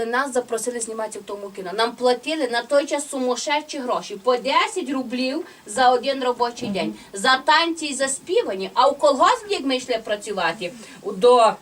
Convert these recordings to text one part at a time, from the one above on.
але нас запросили зніматися в тому кіно. Нам платили на той час сумасшедші гроші по 10 рублів за один робочий день. За танці і за співані. А в колгосп, як ми йшли працювати до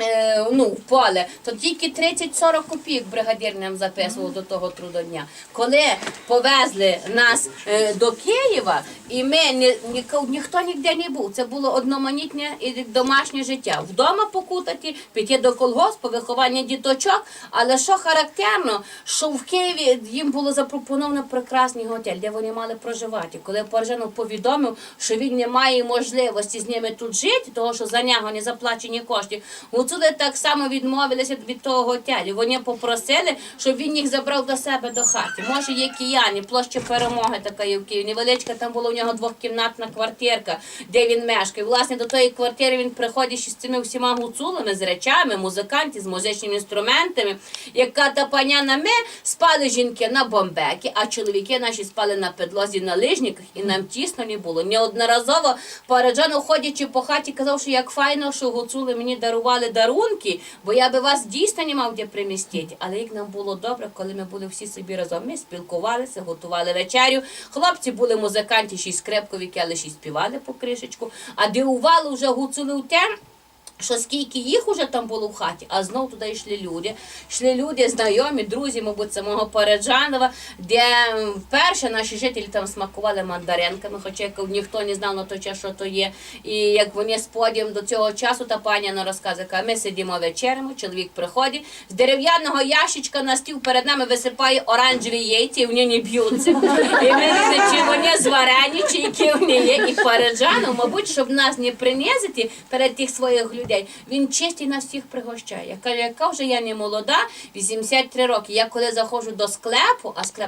е, ну, в поле, то тільки 30-40 копійок бригадир нам записував до того трудодня. Коли повезли нас е, до Києва, і ми ні, ніко- ніхто ніде не був. Це було одноманітне і домашнє життя. Вдома покутати, піти до колгоспу, виховання діточок. Але що характерно, що в Києві їм було запропоновано прекрасний готель, де вони мали проживати. Коли Поржанов повідомив, що він не має можливості з ними тут жити, того що за нього не заплачені кошти, гуцули так само відмовилися від того готелю. Вони попросили, щоб він їх забрав до себе до хати. Може, є кияні, площа перемоги така є в Києві. Невеличка там була у нього двохкімнатна квартирка, де він мешкає. Власне, до тої квартири він приходить з цими всіма гуцулами, з речами, музикантів, з музичними інструментами. Яка та паняна ми спали жінки на бомбеки, а чоловіки наші спали на підлозі на лижниках, і нам тісно не було. Неодноразово Параджанов, ходячи по хаті, казав, що як файно, що гуцули мені дарували дарунки, бо я би вас дійсно не мав де примістити. Але як нам було добре, коли ми були всі собі разом. Ми спілкувалися, готували вечерю. Хлопці були музиканти, ще й скрепкові, келиші співали по кришечку. А дивували вже гуцули у те, що скільки їх уже там було в хаті, а знов туди йшли люди. Йшли люди, знайомі, друзі, мабуть, самого Параджанова, де вперше наші жителі там смакували мандаренками, хоча як ніхто не знав на той час, що то є. І як вони з подіум до цього часу, та пані на розказує, каже, ми сидимо вечерями, чоловік приходить, з дерев'яного ящичка на стіл перед нами висипає оранжеві яйця, і вони не б'ються. І ми не чи вони зварені, чи які вони є. І Параджанов, мабуть, щоб нас не принизити перед тих своїх людей, він чисті нас всіх пригощає. Каже, яка вже я не молода, 83 роки. Я коли заходжу до склепу, а склеп